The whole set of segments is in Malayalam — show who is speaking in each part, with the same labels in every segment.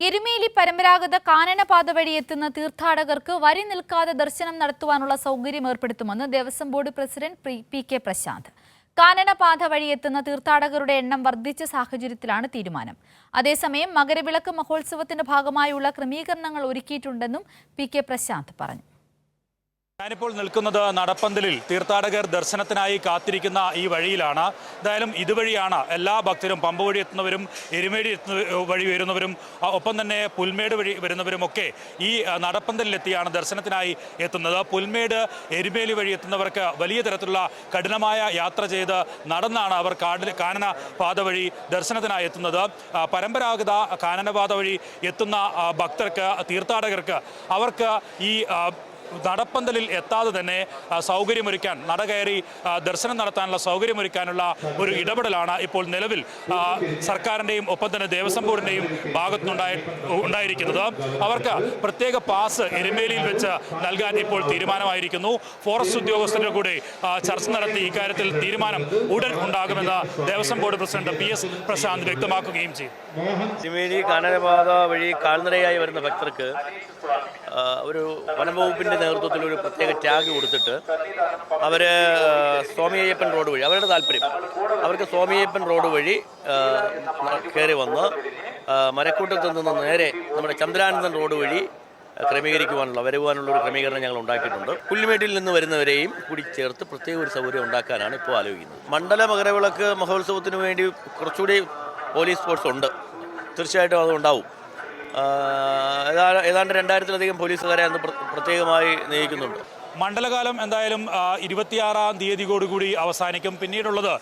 Speaker 1: എരുമേലി പരമ്പരാഗത കാനനപാത വഴി എത്തുന്ന തീർത്ഥാടകർക്ക് വരി നിൽക്കാതെ ദർശനം നടത്തുവാനുള്ള സൗകര്യം ഏർപ്പെടുത്തുമെന്ന് Devaswom board president P- K Prashanth. കാനനപാത വഴി എത്തുന്ന തീർത്ഥാടകരുടെ എണ്ണം വർദ്ധിച്ച സാഹചര്യത്തിലാണ് തീരുമാനം. അതേസമയം മകരവിളക്ക് മഹോത്സവത്തിന്റെ ഭാഗമായുള്ള ക്രമീകരണങ്ങൾ ഒരുക്കിയിട്ടുണ്ടെന്നും പി കെ പ്രശാന്ത് പറഞ്ഞു.
Speaker 2: ഞാനിപ്പോൾ നിൽക്കുന്നത് നടപ്പന്തലിൽ തീർത്ഥാടകർ ദർശനത്തിനായി കാത്തിരിക്കുന്ന ഈ വഴിയിലാണ്. എന്തായാലും ഇതുവഴിയാണ് എല്ലാ ഭക്തരും പമ്പ വഴി എത്തുന്നവരും എരുമേടി എത്തുന്ന വഴി വരുന്നവരും ഒപ്പം തന്നെ പുൽമേട് വഴി വരുന്നവരും ഒക്കെ ഈ നടപ്പന്തലിലെത്തിയാണ് ദർശനത്തിനായി എത്തുന്നത്. പുൽമേട് എരുമേലി വഴി എത്തുന്നവർക്ക് വലിയ തരത്തിലുള്ള കഠിനമായ യാത്ര ചെയ്ത് നടന്നാണ് അവർ കാടിൽ കാനന പാത വഴി ദർശനത്തിനായി എത്തുന്നത്. പരമ്പരാഗത കാനനപാത വഴി എത്തുന്ന ഭക്തർക്ക് തീർത്ഥാടകർക്ക് അവർക്ക് ഈ നടപ്പന്തലിൽ എത്താതെ തന്നെ സൗകര്യമൊരുക്കാൻ നട കയറി ദർശനം നടത്താനുള്ള സൗകര്യമൊരുക്കാനുള്ള ഒരു ഇടപെടലാണ് ഇപ്പോൾ നിലവിൽ സർക്കാരിന്റെയും ഒപ്പം തന്നെ ദേവസ്വം ബോർഡിന്റെയും ഭാഗത്തുനിന്നുണ്ടായി ഉണ്ടായിരിക്കുന്നത്. അവർക്ക് പ്രത്യേക പാസ് എരുമേലിയിൽ വെച്ച് നൽകാൻ ഇപ്പോൾ തീരുമാനമായിരിക്കുന്നു. ഫോറസ്റ്റ് ഉദ്യോഗസ്ഥരുടെ കൂടെ ചർച്ച നടത്തി ഇക്കാര്യത്തിൽ തീരുമാനം ഉടൻ ഉണ്ടാകുമെന്ന് Devaswom board president P S Prashanth വ്യക്തമാക്കുകയും ചെയ്തു.
Speaker 3: എരുമേലി കാനനപാത വഴി കാൽനടയായി വരുന്ന ഭക്തർക്ക് ഒരു വനംവകുപ്പിന്റെ നേതൃത്വത്തിൽ ഒരു പ്രത്യേക ടാഗ് കൊടുത്തിട്ട് അവർ സ്വാമിയയ്യപ്പൻ റോഡ് വഴി അവരുടെ താല്പര്യം. അവർക്ക് സ്വാമിയയ്യപ്പൻ റോഡ് വഴി കയറി വന്ന് മരക്കൂട്ടത്തിൽ നിന്ന് നേരെ നമ്മുടെ ചന്ദ്രാനന്ദൻ റോഡ് വഴി ക്രമീകരിക്കുവാനുള്ള വരുവാനുള്ള ഒരു ക്രമീകരണം ഞങ്ങൾ ഉണ്ടാക്കിയിട്ടുണ്ട്. പുല്ലുമേട്ടിൽ നിന്ന് വരുന്നവരെയും കൂടി ചേർത്ത് പ്രത്യേക ഒരു സൗകര്യം ഉണ്ടാക്കാനാണ് ഇപ്പോൾ ആലോചിക്കുന്നത്. മണ്ഡല മകരവിളക്ക് മഹോത്സവത്തിന് വേണ്ടി കുറച്ചുകൂടി പോലീസ് ഫോഴ്സ് ഉണ്ട്. തീർച്ചയായിട്ടും അത് ഉണ്ടാവും ഏതാണ്ട് രണ്ടായിരത്തിലധികം പോലീസുകാരെ അന്ന് പ്ര- പ്രത്യേകമായി നിയോഗിക്കുന്നുണ്ട്.
Speaker 2: മണ്ഡലകാലം എന്തായാലും ഇരുപത്തിയാറാം തീയതിയോടുകൂടി അവസാനിക്കും. പിന്നീടുള്ളത്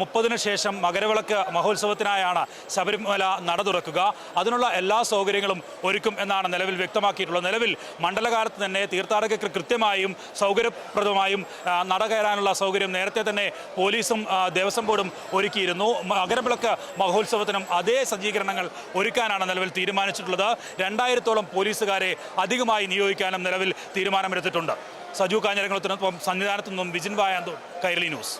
Speaker 2: മുപ്പതിന് ശേഷം മകരവിളക്ക് മഹോത്സവത്തിനായാണ് ശബരിമല നട തുറക്കുക. അതിനുള്ള എല്ലാ സൗകര്യങ്ങളും ഒരുക്കും എന്നാണ് നിലവിൽ വ്യക്തമാക്കിയിട്ടുള്ളത്. നിലവിൽ മണ്ഡലകാലത്ത് തന്നെ തീർത്ഥാടകർക്ക് കൃത്യമായും സൗകര്യപ്രദമായും നട കയറാനുള്ള സൗകര്യം നേരത്തെ തന്നെ പോലീസും ദേവസ്വം ബോർഡും ഒരുക്കിയിരുന്നു. മകരവിളക്ക് മഹോത്സവത്തിനും അതേ സജ്ജീകരണങ്ങൾ ഒരുക്കാനാണ് നിലവിൽ തീരുമാനിച്ചിട്ടുള്ളത്. രണ്ടായിരത്തോളം പോലീസുകാരെ അധികമായി നിയോഗിക്കാനും നിലവിൽ തീരുമാനമെടുത്തിട്ടുണ്ട്. സജു കാഞ്ഞിരങ്ങളത്തിനൊപ്പം സന്നിധാനത്തു നിന്നും വിജിൻ വായാന്തോ കൈരളി ന്യൂസ്.